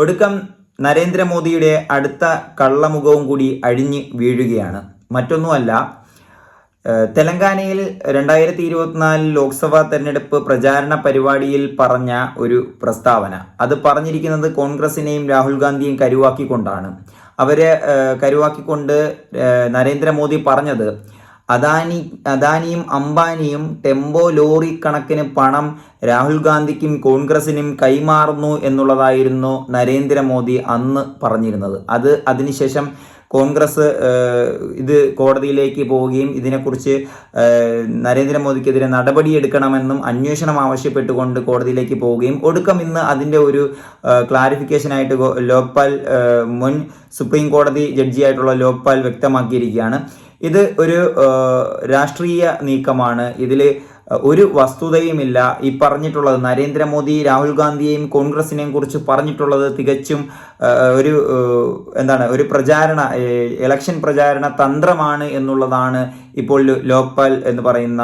ഒടുക്കം നരേന്ദ്രമോദിയുടെ അടുത്ത കള്ളമുഖവും കൂടി അഴിഞ്ഞ് വീഴുകയാണ്. മറ്റൊന്നുമല്ല തെലങ്കാനയിൽ രണ്ടായിരത്തി ഇരുപത്തിനാലിൽ ലോക്സഭാ തെരഞ്ഞെടുപ്പ് പ്രചാരണ പരിപാടിയിൽ പറഞ്ഞ ഒരു പ്രസ്താവന. അത് പറഞ്ഞിരിക്കുന്നത് കോൺഗ്രസിനെയും രാഹുൽ ഗാന്ധിയെയും കരുവാക്കിക്കൊണ്ടാണ്. അവരെ കരുവാക്കിക്കൊണ്ട് നരേന്ദ്രമോദി പറഞ്ഞത് അദാനി അദാനിയും അംബാനിയും ടെമ്പോ ലോറി കണക്കിന് പണം രാഹുൽ ഗാന്ധിക്കും കോൺഗ്രസിനും കൈമാറുന്നു എന്നുള്ളതായിരുന്നു നരേന്ദ്രമോദി അന്ന് പറഞ്ഞിരുന്നത്. അത് അതിനുശേഷം കോൺഗ്രസ് ഇത് കോടതിയിലേക്ക് പോവുകയും ഇതിനെക്കുറിച്ച് നരേന്ദ്രമോദിക്കെതിരെ നടപടിയെടുക്കണമെന്നും അന്വേഷണം ആവശ്യപ്പെട്ടുകൊണ്ട് കോടതിയിലേക്ക് പോവുകയും ഒടുക്കം ഇന്ന് അതിന്റെ ഒരു ക്ലാരിഫിക്കേഷനായിട്ട് ലോക്പാൽ മുൻ സുപ്രീം കോടതി ജഡ്ജിയായിട്ടുള്ള ലോക്പാൽ വ്യക്തമാക്കിയിരിക്കുകയാണ്. ഇത് ഒരു രാഷ്ട്രീയ നീക്കമാണ്. ഇതിൽ ഒരു വസ്തുതയുമില്ല. ഈ പറഞ്ഞിട്ടുള്ളത് നരേന്ദ്രമോദി രാഹുൽ ഗാന്ധിയെയും കോൺഗ്രസിനെയും കുറിച്ച് പറഞ്ഞിട്ടുള്ളത് തികച്ചും ഒരു എന്താണ് ഒരു പ്രചാരണ ഇലക്ഷൻ പ്രചാരണ തന്ത്രമാണ് എന്നുള്ളതാണ് ഇപ്പോൾ ലോക്പാൽ എന്ന് പറയുന്ന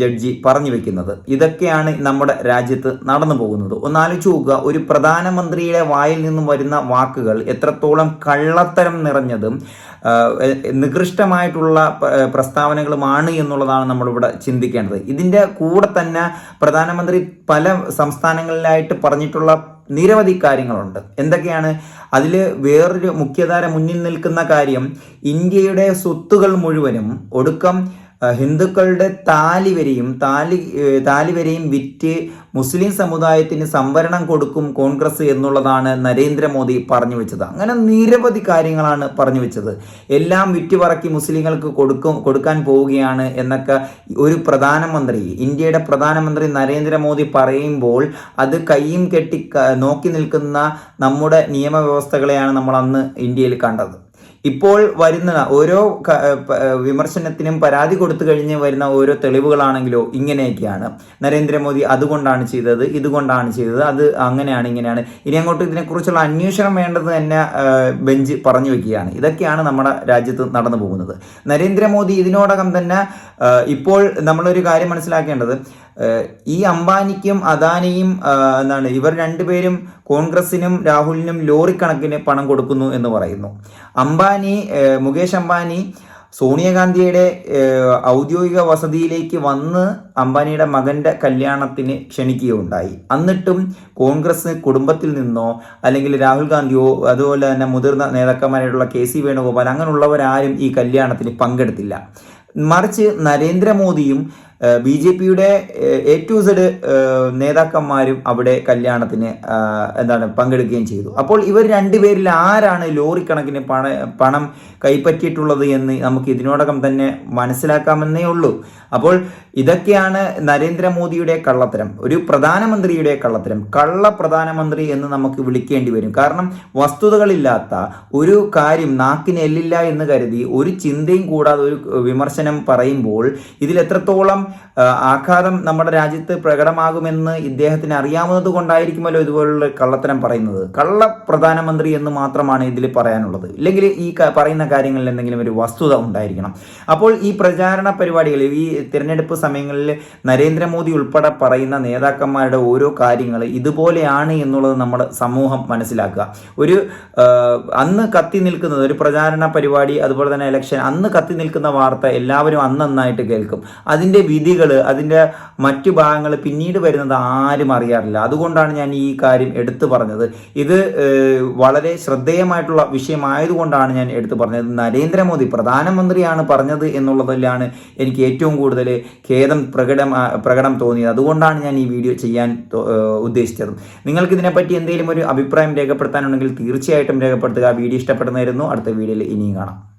ജഡ്ജി പറഞ്ഞു വെക്കുന്നത്. ഇതൊക്കെയാണ് നമ്മുടെ രാജ്യത്ത് നടന്നു പോകുന്നത്. ഒന്നാലോചിച്ച് നോക്കുക ഒരു പ്രധാനമന്ത്രിയുടെ വായിൽ നിന്നും വരുന്ന വാക്കുകൾ എത്രത്തോളം കള്ളത്തരം നിറഞ്ഞതും നികൃഷ്ടമായിട്ടുള്ള പ്രസ്താവനകളുമാണ് എന്നുള്ളതാണ് നമ്മളിവിടെ ചിന്തിക്കേണ്ടത്. ഇതിന്റെ കൂടെ തന്നെ പ്രധാനമന്ത്രി പല സംസ്ഥാനങ്ങളിലായിട്ട് പറഞ്ഞിട്ടുള്ള നിരവധി കാര്യങ്ങളുണ്ട്. എന്തൊക്കെയാണ്? അതിൽ വേറൊരു മുഖ്യധാര മുന്നിൽ നിൽക്കുന്ന കാര്യം ഇന്ത്യയുടെ സ്വത്തുകൾ മുഴുവനും ഒടുക്കം ഹിന്ദുക്കളുടെ താലി വരെയും താലി ഏഹ് താലി വരെയും വിറ്റ് മുസ്ലിം സമുദായത്തിന് സംവരണം കൊടുക്കും കോൺഗ്രസ് എന്നുള്ളതാണ് നരേന്ദ്രമോദി പറഞ്ഞു വെച്ചത്. അങ്ങനെ നിരവധി കാര്യങ്ങളാണ് പറഞ്ഞു വെച്ചത്. എല്ലാം വിറ്റ് പറക്കി മുസ്ലിങ്ങൾക്ക് കൊടുക്കും കൊടുക്കാൻ പോവുകയാണ് എന്നൊക്കെ ഒരു പ്രധാനമന്ത്രി ഇന്ത്യയുടെ പ്രധാനമന്ത്രി നരേന്ദ്രമോദി പറയുമ്പോൾ അത് കൈയും കെട്ടി നോക്കി നിൽക്കുന്ന നമ്മുടെ നിയമവ്യവസ്ഥകളെയാണ് നമ്മൾ അന്ന് ഇന്ത്യയിൽ കണ്ടത്. ഇപ്പോൾ വരുന്ന ഓരോ വിമർശനത്തിനും പരാതി കൊടുത്തു കഴിഞ്ഞ് വരുന്ന ഓരോ തെളിവുകളാണെങ്കിലോ ഇങ്ങനെയൊക്കെയാണ്. നരേന്ദ്രമോദി അതുകൊണ്ടാണ് ചെയ്തത് ഇതുകൊണ്ടാണ് ചെയ്തത് അത് അങ്ങനെയാണ് ഇങ്ങനെയാണ്. ഇനി അങ്ങോട്ട് ഇതിനെക്കുറിച്ചുള്ള അന്വേഷണം വേണ്ടത് തന്നെ ബെഞ്ച് പറഞ്ഞു വെക്കുകയാണ്. ഇതൊക്കെയാണ് നമ്മുടെ രാജ്യത്ത് നടന്നു പോകുന്നത്. നരേന്ദ്രമോദി ഇതിനോടകം തന്നെ ഇപ്പോൾ നമ്മളൊരു കാര്യം മനസ്സിലാക്കേണ്ടത് ഈ അംബാനിക്കും അദാനിയും എന്താണ് ഇവർ രണ്ടുപേരും കോൺഗ്രസിനും രാഹുലിനും ലോറി കണക്കിന് പണം കൊടുക്കുന്നു എന്ന് പറയുന്നു. അംബാനി മുകേഷ് അംബാനി സോണിയാഗാന്ധിയുടെ ഔദ്യോഗിക വസതിയിലേക്ക് വന്ന് അംബാനിയുടെ മകന്റെ കല്യാണത്തിന് ക്ഷണിക്കുകയുണ്ടായി. എന്നിട്ടും കോൺഗ്രസ് കുടുംബത്തിൽ നിന്നോ അല്ലെങ്കിൽ രാഹുൽ ഗാന്ധിയോ അതുപോലെ തന്നെ മുതിർന്ന നേതാക്കന്മാരായിട്ടുള്ള കെ സി വേണുഗോപാൽ അങ്ങനെയുള്ളവരാരും ഈ കല്യാണത്തിന് പങ്കെടുത്തില്ല. മറിച്ച് നരേന്ദ്രമോദിയും ബി ജെ പിയുടെ എ ടു സെഡ് നേതാക്കന്മാരും അവിടെ കല്യാണത്തിന് എന്താണ് പങ്കെടുക്കുകയും ചെയ്തു. അപ്പോൾ ഇവർ രണ്ടുപേരിൽ ആരാണ് ലോറി കണക്കിന് പണ പണം കൈപ്പറ്റിയിട്ടുള്ളത് എന്ന് നമുക്ക് ഇതിനോടകം തന്നെ മനസ്സിലാക്കാമെന്നേ ഉള്ളൂ. അപ്പോൾ ഇതൊക്കെയാണ് നരേന്ദ്രമോദിയുടെ കള്ളത്തരം. ഒരു പ്രധാനമന്ത്രിയുടെ കള്ളത്തരം. കള്ള പ്രധാനമന്ത്രി എന്ന് നമുക്ക് വിളിക്കേണ്ടി വരും. കാരണം വസ്തുതകളില്ലാത്ത ഒരു കാര്യം നാക്കിന് എല്ലില്ല എന്ന് കരുതി ഒരു ചിന്തയും കൂടാതെ ഒരു വിമർശനം പറയുമ്പോൾ ഇതിൽ എത്രത്തോളം ആഘാതം നമ്മുടെ രാജ്യത്ത് പ്രകടമാകുമെന്ന് ഇദ്ദേഹത്തിന് അറിയാവുന്നത് കൊണ്ടായിരിക്കുമല്ലോ ഇതുപോലുള്ള കള്ളത്തരം പറയുന്നത്. കള്ള പ്രധാനമന്ത്രി എന്ന് മാത്രമാണ് ഇതിൽ പറയാനുള്ളത്. ഇല്ലെങ്കിൽ ഈ പറയുന്ന കാര്യങ്ങളിൽ എന്തെങ്കിലും ഒരു വസ്തുത ഉണ്ടായിരിക്കണം. അപ്പോൾ ഈ പ്രചാരണ പരിപാടികളിൽ ഈ തിരഞ്ഞെടുപ്പ് സമയങ്ങളിൽ നരേന്ദ്രമോദി ഉൾപ്പെടെ പറയുന്ന നേതാക്കന്മാരുടെ ഓരോ കാര്യങ്ങൾ ഇതുപോലെയാണ് എന്നുള്ളത് നമ്മുടെ സമൂഹം മനസ്സിലാക്കുക. ഒരു അന്ന് കത്തി നിൽക്കുന്നത് ഒരു പ്രചാരണ പരിപാടി അതുപോലെ തന്നെ ഇലക്ഷൻ അന്ന് കത്തി നിൽക്കുന്ന വാർത്ത എല്ലാവരും അന്നന്നായിട്ട് കേൾക്കും. അതിന്റെ വിധികൾ അതിന്റെ മറ്റു ഭാഗങ്ങൾ പിന്നീട് വരുന്നത് ആരും അറിയാറില്ല. അതുകൊണ്ടാണ് ഞാൻ ഈ കാര്യം എടുത്തു പറഞ്ഞത്. ഇത് വളരെ ശ്രദ്ധേയമായിട്ടുള്ള വിഷയമായതുകൊണ്ടാണ് ഞാൻ എടുത്തു പറഞ്ഞത്. നരേന്ദ്രമോദി പ്രധാനമന്ത്രിയാണ് പറഞ്ഞത് എന്നുള്ളതിലാണ് എനിക്ക് ഏറ്റവും കൂടുതൽ ഖേദം പ്രകടം പ്രകടം തോന്നിയത്. അതുകൊണ്ടാണ് ഞാൻ ഈ വീഡിയോ ചെയ്യാൻ ഉദ്ദേശിച്ചത്. നിങ്ങൾക്ക് ഇതിനെപ്പറ്റി എന്തെങ്കിലും ഒരു അഭിപ്രായം രേഖപ്പെടുത്താനുണ്ടെങ്കിൽ തീർച്ചയായിട്ടും രേഖപ്പെടുത്തുക. വീഡിയോ ഇഷ്ടപ്പെടുന്നതായിരുന്നു അടുത്ത വീഡിയോയിൽ ഇനിയും കാണാം.